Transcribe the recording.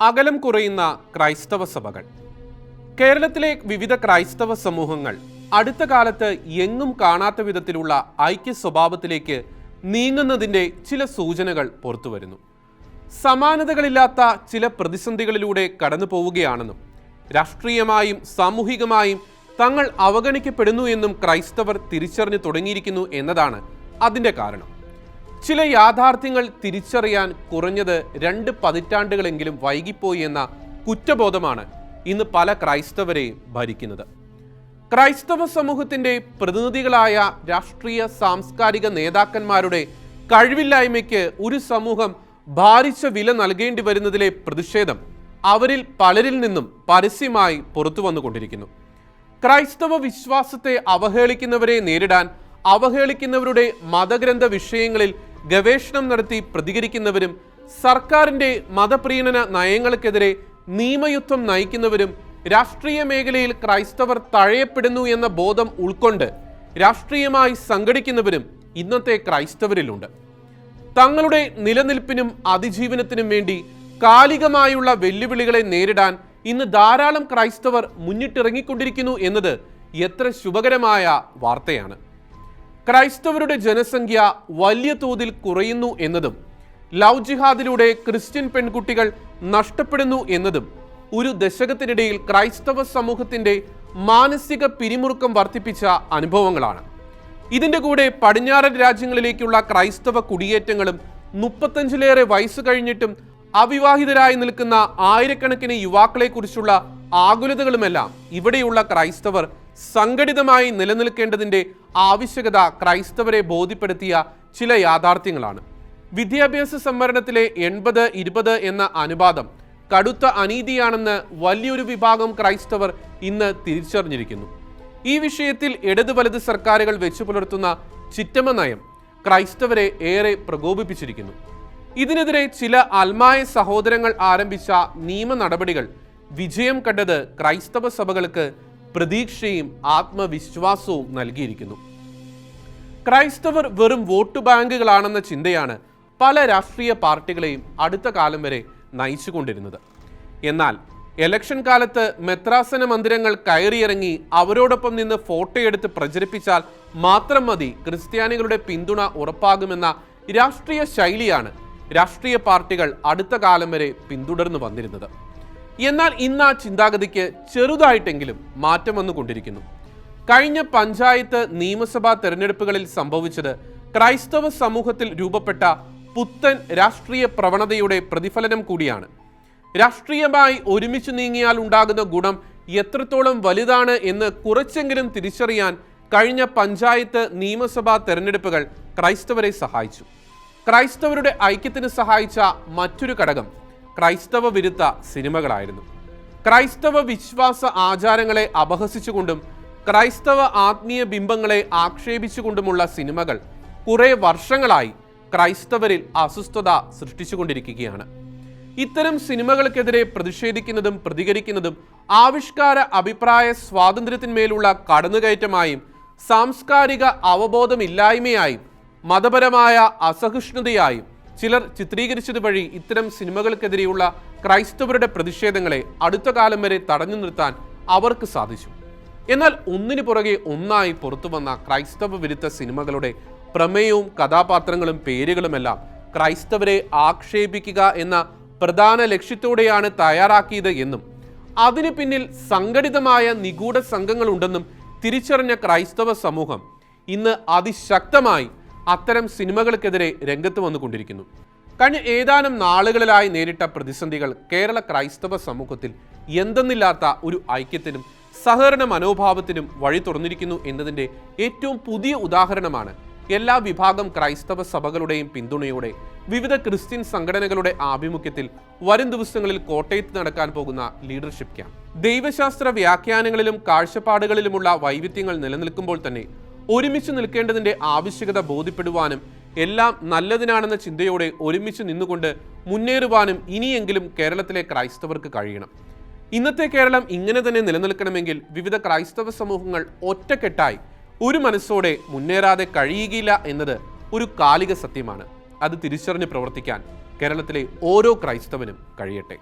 അകലം കുറയുന്ന ക്രൈസ്തവ സഭകൾ. കേരളത്തിലെ വിവിധ ക്രൈസ്തവ സമൂഹങ്ങൾ അടുത്ത കാലത്ത് എങ്ങും കാണാത്ത വിധത്തിലുള്ള ഐക്യ സ്വഭാവത്തിലേക്ക് നീങ്ങുന്നതിന്റെ ചില സൂചനകൾ പുറത്തുവരുന്നു സമാനതകളില്ലാത്ത ചില പ്രതിസന്ധികളിലൂടെ കടന്നു പോവുകയാണെന്നും രാഷ്ട്രീയമായും സാമൂഹികമായും തങ്ങൾ അവഗണിക്കപ്പെടുന്നു എന്നും ക്രൈസ്തവർ തിരിച്ചറിഞ്ഞു തുടങ്ങിയിരിക്കുന്നു എന്നതാണ് അതിന്റെ കാരണം. ചില യാഥാർത്ഥ്യങ്ങൾ തിരിച്ചറിയാൻ കുറഞ്ഞത് രണ്ട് പതിറ്റാണ്ടുകളെങ്കിലും വൈകിപ്പോയി എന്ന കുറ്റബോധമാണ് ഇന്ന് പല ക്രൈസ്തവരെയും ഭരിക്കുന്നത്. ക്രൈസ്തവ സമൂഹത്തിന്റെ പ്രതിനിധികളായ രാഷ്ട്രീയ സാംസ്കാരിക നേതാക്കന്മാരുടെ കഴിവില്ലായ്മയ്ക്ക് ഒരു സമൂഹം ഭാരിച്ച വില നൽകേണ്ടി വരുന്നതിലെ പ്രതിഷേധം അവരിൽ പലരിൽ നിന്നും പരസ്യമായി പുറത്തു വന്നുകൊണ്ടിരിക്കുന്നു. ക്രൈസ്തവ വിശ്വാസത്തെ അവഹേളിക്കുന്നവരെ നേരിടാൻ അവഹേളിക്കുന്നവരുടെ മതഗ്രന്ഥ വിഷയങ്ങളിൽ ഗവേഷണം നടത്തി പ്രതികരിക്കുന്നവരും സർക്കാരിന്റെ മതപ്രീണന നയങ്ങൾക്കെതിരെ നിയമയുദ്ധം നയിക്കുന്നവരും രാഷ്ട്രീയ മേഖലയിൽ ക്രൈസ്തവർ തഴയപ്പെടുന്നു എന്ന ബോധം ഉൾക്കൊണ്ട് രാഷ്ട്രീയമായി സംഘടിക്കുന്നവരും ഇന്നത്തെ ക്രൈസ്തവരിലുണ്ട്. തങ്ങളുടെ നിലനിൽപ്പിനും അതിജീവനത്തിനും വേണ്ടി കാലികമായുള്ള വെല്ലുവിളികളെ നേരിടാൻ ഇന്ന് ധാരാളം ക്രൈസ്തവർ മുന്നിട്ടിറങ്ങിക്കൊണ്ടിരിക്കുന്നു എന്നത് എത്ര ശുഭകരമായ വാർത്തയാണ്. ക്രൈസ്തവരുടെ ജനസംഖ്യ വലിയ തോതിൽ കുറയുന്നു എന്നതും ലവ് ജിഹാദിലൂടെ ക്രിസ്ത്യൻ പെൺകുട്ടികൾ നഷ്ടപ്പെടുന്നു എന്നതും ഒരു ദശകത്തിനിടയിൽ ക്രൈസ്തവ സമൂഹത്തിന്റെ മാനസിക പിരിമുറുക്കം വർദ്ധിപ്പിച്ച അനുഭവങ്ങളാണ്. ഇതിന്റെ കൂടെ പടിഞ്ഞാറൻ രാജ്യങ്ങളിലേക്കുള്ള ക്രൈസ്തവ കുടിയേറ്റങ്ങളും മുപ്പത്തഞ്ചിലേറെ വയസ്സ് കഴിഞ്ഞിട്ടും അവിവാഹിതരായി നിൽക്കുന്ന ആയിരക്കണക്കിന് യുവാക്കളെക്കുറിച്ചുള്ള ആകുലതകളുമെല്ലാം ഇവിടെയുള്ള ക്രൈസ്തവർ സംഘടിതമായി നിലനിൽക്കേണ്ടതിന്റെ ആവശ്യകത ക്രൈസ്തവരെ ബോധ്യപ്പെടുത്തിയ ചില യാഥാർത്ഥ്യങ്ങളാണ്. വിദ്യാഭ്യാസ സംവരണത്തിലെ എൺപത് ഇരുപത് എന്ന അനുപാതം കടുത്ത അനീതിയാണെന്ന് വലിയൊരു വിഭാഗം ക്രൈസ്തവർ ഇന്ന് തിരിച്ചറിഞ്ഞിരിക്കുന്നു. ഈ വിഷയത്തിൽ ഇടതു വലത് സർക്കാരുകൾ വെച്ചു പുലർത്തുന്ന ചിറ്റമ നയം ക്രൈസ്തവരെ ഏറെ പ്രകോപിപ്പിച്ചിരിക്കുന്നു. ഇതിനെതിരെ ചില അൽമായ സഹോദരങ്ങൾ ആരംഭിച്ച നിയമ നടപടികൾ വിജയം കണ്ടത് ക്രൈസ്തവ സഭകൾക്ക് പ്രതീക്ഷയും ആത്മവിശ്വാസവും നൽകിയിരിക്കുന്നു. ക്രൈസ്തവർ വെറും വോട്ട് ബാങ്കുകളാണെന്ന ചിന്തയാണ് പല രാഷ്ട്രീയ പാർട്ടികളെയും അടുത്ത കാലം വരെ നയിച്ചുകൊണ്ടിരുന്നത്. എന്നാൽ എലക്ഷൻ കാലത്ത് മെത്രാസന മന്ദിരങ്ങൾ കയറിയിറങ്ങി അവരോടൊപ്പം നിന്ന് ഫോട്ടോയെടുത്ത് പ്രചരിപ്പിച്ചാൽ മാത്രം മതി ക്രിസ്ത്യാനികളുടെ പിന്തുണ ഉറപ്പാകുമെന്ന രാഷ്ട്രീയ ശൈലിയാണ് രാഷ്ട്രീയ പാർട്ടികൾ അടുത്ത കാലം വരെ പിന്തുടർന്നു വന്നിരുന്നത്. എന്നാൽ ഇന്ന് ആ ചിന്താഗതിക്ക് ചെറുതായിട്ടെങ്കിലും മാറ്റം വന്നുകൊണ്ടിരിക്കുന്നു. കഴിഞ്ഞ പഞ്ചായത്ത് നിയമസഭാ തെരഞ്ഞെടുപ്പുകളിൽ സംഭവിച്ചത് ക്രൈസ്തവ സമൂഹത്തിൽ രൂപപ്പെട്ട പുത്തൻ രാഷ്ട്രീയ പ്രവണതയുടെ പ്രതിഫലനം കൂടിയാണ്. രാഷ്ട്രീയമായി ഒരുമിച്ച് നീങ്ങിയാൽ ഉണ്ടാകുന്ന ഗുണം എത്രത്തോളം വലുതാണ് എന്ന് കുറച്ചെങ്കിലും തിരിച്ചറിയാൻ കഴിഞ്ഞ പഞ്ചായത്ത് നിയമസഭാ തെരഞ്ഞെടുപ്പുകൾ ക്രൈസ്തവരെ സഹായിച്ചു. ക്രൈസ്തവരുടെ ഐക്യത്തിന് സഹായിച്ച മറ്റൊരു ഘടകം ക്രൈസ്തവ വിരുദ്ധ സിനിമകളായിരുന്നു. ക്രൈസ്തവ വിശ്വാസ ആചാരങ്ങളെ അപഹസിച്ചുകൊണ്ടും ക്രൈസ്തവ ആത്മീയ ബിംബങ്ങളെ ആക്ഷേപിച്ചുകൊണ്ടുമുള്ള സിനിമകൾ കുറെ വർഷങ്ങളായി ക്രൈസ്തവരിൽ അസ്വസ്ഥത സൃഷ്ടിച്ചുകൊണ്ടിരിക്കുകയാണ്. ഇത്തരം സിനിമകൾക്കെതിരെ പ്രതിഷേധിക്കുന്നതും പ്രതികരിക്കുന്നതും ആവിഷ്കാര അഭിപ്രായ സ്വാതന്ത്ര്യത്തിന്മേലുള്ള കടന്നുകയറ്റമായും സാംസ്കാരിക അവബോധമില്ലായ്മയായും മതപരമായ അസഹിഷ്ണുതയായും ചിലർ ചിത്രീകരിച്ചത് വഴി ഇത്തരം സിനിമകൾക്കെതിരെയുള്ള ക്രൈസ്തവരുടെ പ്രതിഷേധങ്ങളെ അടുത്ത കാലം വരെ തടഞ്ഞു നിർത്താൻ അവർക്ക് സാധിച്ചു. എന്നാൽ ഒന്നിനു പുറകെ ഒന്നായി പുറത്തു വന്ന ക്രൈസ്തവ വിരുദ്ധ സിനിമകളുടെ പ്രമേയവും കഥാപാത്രങ്ങളും പേരുകളുമെല്ലാം ക്രൈസ്തവരെ ആക്ഷേപിക്കുക എന്ന പ്രധാന ലക്ഷ്യത്തോടെയാണ് തയ്യാറാക്കിയത് എന്നും അതിനു പിന്നിൽ സംഘടിതമായ നിഗൂഢ സംഘങ്ങളുണ്ടെന്നും തിരിച്ചറിഞ്ഞ ക്രൈസ്തവ സമൂഹം ഇന്ന് അതിശക്തമായി അത്തരം സിനിമകൾക്കെതിരെ രംഗത്ത് വന്നുകൊണ്ടിരിക്കുന്നു. കഴിഞ്ഞ ഏതാനും നാളുകളിലായി നേരിട്ട പ്രതിസന്ധികൾ കേരള ക്രൈസ്തവ സമൂഹത്തിൽ എന്തെന്നില്ലാത്ത ഒരു ഐക്യത്തിനും സഹകരണ മനോഭാവത്തിനും വഴി തുറന്നിരിക്കുന്നു എന്നതിന്റെ ഏറ്റവും പുതിയ ഉദാഹരണമാണ് എല്ലാ വിഭാഗം ക്രൈസ്തവ സഭകളുടെയും പിന്തുണയോടെ വിവിധ ക്രിസ്ത്യൻ സംഘടനകളുടെ ആഭിമുഖ്യത്തിൽ വരും ദിവസങ്ങളിൽ കോട്ടയത്ത് നടക്കാൻ പോകുന്ന ലീഡർഷിപ്പ് ക്യാമ്പ്. ദൈവശാസ്ത്ര വ്യാഖ്യാനങ്ങളിലും കാഴ്ചപ്പാടുകളിലുമുള്ള വൈവിധ്യങ്ങൾ നിലനിൽക്കുമ്പോൾ തന്നെ ഒരുമിച്ച് നിൽക്കേണ്ടതിന്റെ ആവശ്യകത ബോധ്യപ്പെടുവാനും എല്ലാം നല്ലതിനാണെന്ന ചിന്തയോടെ ഒരുമിച്ച് നിന്നുകൊണ്ട് മുന്നേറുവാനും ഇനിയെങ്കിലും കേരളത്തിലെ ക്രൈസ്തവർക്ക് കഴിയണം. ഇന്നത്തെ കേരളം ഇങ്ങനെ തന്നെ നിലനിൽക്കണമെങ്കിൽ വിവിധ ക്രൈസ്തവ സമൂഹങ്ങൾ ഒറ്റക്കെട്ടായി ഒരു മനസ്സോടെ മുന്നേറാതെ കഴിയുകയില്ല എന്നത് ഒരു കാലിക സത്യമാണ്. അത് തിരിച്ചറിഞ്ഞ് പ്രവർത്തിക്കാൻ കേരളത്തിലെ ഓരോ ക്രൈസ്തവനും കഴിയട്ടെ.